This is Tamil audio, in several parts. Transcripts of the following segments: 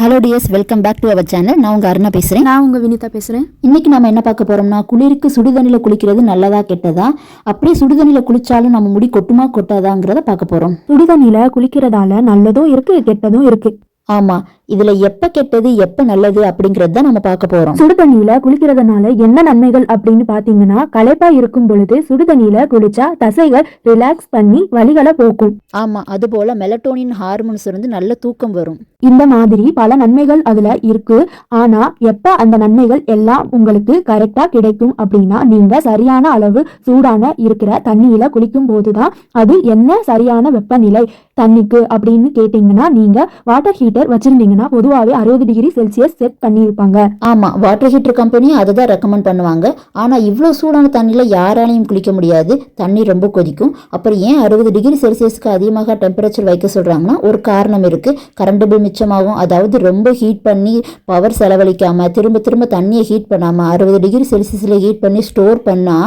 Hello dears welcome back to our channel நான் உங்க அருணா பேசுறேன். நான் உங்க வினிதா பேசுறேன். இன்னைக்கு நம்ம என்ன பார்க்க போறோம்னா குளிருக்கு சுடுதண்ணில குளிக்கிறது நல்லதா கெட்டதா? அப்படியே சுடுதண்ணில குளிச்சாலும் நம்ம முடி கொட்டுமா கொட்டாதாங்கிறத பார்க்க போறோம். சுடுதண்ணில குளிக்கிறதால நல்லதும் இருக்கு கெட்டதும் இருக்கு. ஆமா இதுல எப்ப கெட்டது எப்ப நல்லது அப்படிங்கறது நம்ம பார்க்க போறோம். சுடுதண்ணியில குளிக்கிறதுனால என்ன நன்மைகள் அப்படின்னு பாத்தீங்கன்னா களைப்பா இருக்கும் பொழுது சுடுதண்ணியில குளிச்சா தசைகள் ரிலாக்ஸ் பண்ணி வலிகளை போக்கும். ஆமா அது போல மெலட்டோனின் ஹார்மோன்ஸ் இருந்து நல்ல தூக்கம் வரும். இந்த மாதிரி பல நன்மைகள் அதுல இருக்கு. ஆனா எப்ப அந்த நன்மைகள் எல்லாம் உங்களுக்கு கரெக்டா கிடைக்கும் அப்படின்னா நீங்க சரியான அளவு சூடான இருக்கிற தண்ணியில குளிக்கும் போதுதான் அது என்ன சரியான வெப்பநிலை தண்ணிக்கு அப்படின்னு கேட்டீங்கன்னா நீங்க வாட்டர் ஹீட்டர் வச்சிருந்தீங்கன்னா பொதுவாகவே அறுபது டிகிரி செல்சியஸ் செட் பண்ணியிருப்பாங்க. ஆமா வாட்டர் ஹீட்டர் கம்பெனி அதை தான் ரெக்கமெண்ட் பண்ணுவாங்க. ஆனா இவ்வளோ சூடான தண்ணியில யாராலையும் குளிக்க முடியாது. தண்ணி ரொம்ப கொதிக்கும். அப்புறம் ஏன் அறுபது டிகிரி செல்சியஸ்க்கு அதிகமாக டெம்பரேச்சர் வைக்க சொல்றாங்கன்னா ஒரு காரணம் இருக்கு. கரண்ட் பில் மிச்சமாகும். அதாவது ரொம்ப ஹீட் பண்ணி பவர் செலவழிக்காம திரும்ப திரும்ப தண்ணியை ஹீட் பண்ணாம அறுபது டிகிரி செல்சியஸ்ல ஹீட் பண்ணி ஸ்டோர் பண்ணா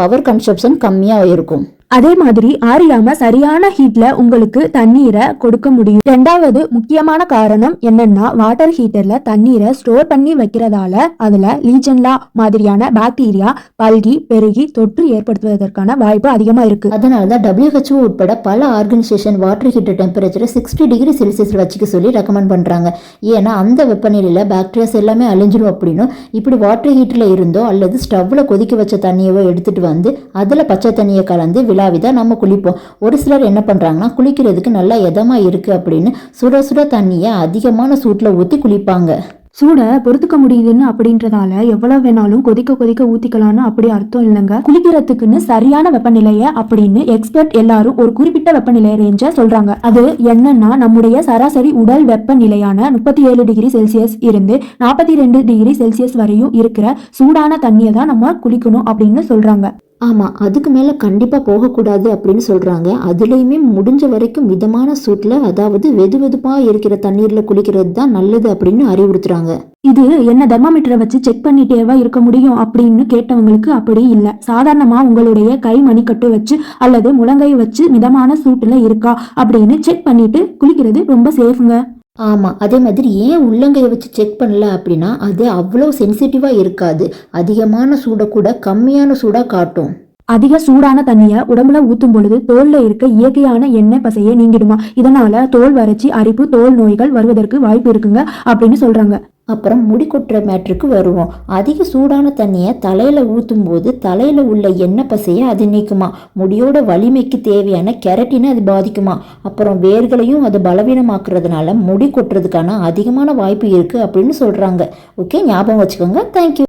பவர் கன்சப்ஷன் கம்மியாக இருக்கும். அதே மாதிரி ஆறியாம சரியான ஹீட்ல உங்களுக்கு தண்ணீரை கொடுக்க முடியும். ரெண்டாவது முக்கியமான காரணம் என்னன்னா வாட்டர் ஹீட்டர்ல தண்ணீரை ஸ்டோர் பண்ணி வைக்கிறதால அதுல லீஜன்லா மாதிரியான பாக்டீரியா பல்கி பெருகி தொற்று ஏற்படுத்துவதற்கான வாய்ப்பு அதிகமா இருக்கு. அதனால தான் WHO உட்பட பல ஆர்கனைசேஷன் வாட்டர் ஹீட்டர் டெம்பரேச்சரை சிக்ஸ்டி டிகிரி செல்சியஸ்ல வச்சுக்க சொல்லி ரெக்கமெண்ட் பண்ணுறாங்க ஏன்னா அந்த வெப்பநிலையில் பாக்டீரியாஸ் எல்லாமே அழிஞ்சிரும் அப்படின்னும். இப்படி வாட்டர் ஹீட்டர்ல இருந்தோ அல்லது ஸ்டவ்வில் கொதிக்க வச்ச தண்ணியவோ எடுத்துட்டு வந்து அதில் பச்சை தண்ணியை கலந்து விழாவிதா நம்ம குளிப்போம். ஒரு சிலர் என்ன பண்ணுறாங்கன்னா குளிக்கிறதுக்கு நல்லா எதமாக இருக்குது அப்படின்னு சுட சுட தண்ணியை அதிகமான சூட்டில் ஊற்றி குளிப்பாங்க. சூட பொறுத்துக்க முடியுதுன்னு அப்படின்றதால எவ்வளவு வேணாலும் கொதிக்க கொதிக்க ஊத்திக்கலாம்னு அப்படி அர்த்தம் இல்லைங்க. குளிக்கிறதுக்குன்னு சரியான வெப்பநிலையை அப்படின்னு எக்ஸ்பர்ட் எல்லாரும் ஒரு குறிப்பிட்ட வெப்பநிலை ரேஞ்ச சொல்றாங்க. அது என்னன்னா நம்முடைய சராசரி உடல் வெப்பநிலையான முப்பத்தி ஏழு டிகிரி செல்சியஸ் இருந்து நாற்பத்தி ரெண்டு டிகிரி செல்சியஸ் வரையும் இருக்கிற சூடான தண்ணியை தான் நம்ம குளிக்கணும் அப்படின்னு சொல்றாங்க. ஆமாம் அதுக்கு மேலே கண்டிப்பாக போகக்கூடாது அப்படின்னு சொல்கிறாங்க அதுலேயுமே முடிஞ்ச வரைக்கும் மிதமான சூட்டில் அதாவது வெது வெதுப்பாக இருக்கிற தண்ணீரில் குளிக்கிறது தான் நல்லது அப்படின்னு அறிவுறுத்துறாங்க. இது என்ன தெர்மாமீட்டரை வச்சு செக் பண்ணிட்டேவா இருக்க முடியும் அப்படின்னு கேட்டவங்களுக்கு அப்படி இல்லை. சாதாரணமாக உங்களுடைய கை மணிக்கட்டு வச்சு அல்லது முழங்கை வச்சு மிதமான சூட்டில் இருக்கா அப்படின்னு செக் பண்ணிட்டு குளிக்கிறது ரொம்ப சேஃபுங்க ஆமாம் அதே மாதிரி ஏன் உள்ளங்கையை வச்சு செக் பண்ணல அப்படின்னா அது அவ்வளோ சென்சிட்டிவாக இருக்காது. அதிகமான சூடை கூட கம்மியான சூடாக காட்டும். அதிக சூடான தண்ணியை உடம்புல ஊற்றும் பொழுது தோல்ல இருக்க இயற்கையான எண்ணெய் பசையை நீங்கிடுமா? இதனால தோல் வறட்சி அரிப்பு தோல் நோய்கள் வருவதற்கு வாய்ப்பு இருக்குங்க அப்படின்னு சொல்றாங்க. அப்புறம் முடி கொட்டுற மேட்ருக்கு வருவோம். அதிக சூடான தண்ணியை தலையில் ஊற்றும் போது தலையில் உள்ள எண்ணெய் பசையை அது நீக்குமா? முடியோட வலிமைக்கு தேவையான கெரட்டினை அது பாதிக்குமா? அப்புறம் வேர்களையும் அது பலவீனமாக்குறதுனால முடி கொட்டுறதுக்கான அதிகமான வாய்ப்பு இருக்குது அப்படின்னு சொல்கிறாங்க ஓகே ஞாபகம் வச்சுக்கோங்க. தேங்க்யூ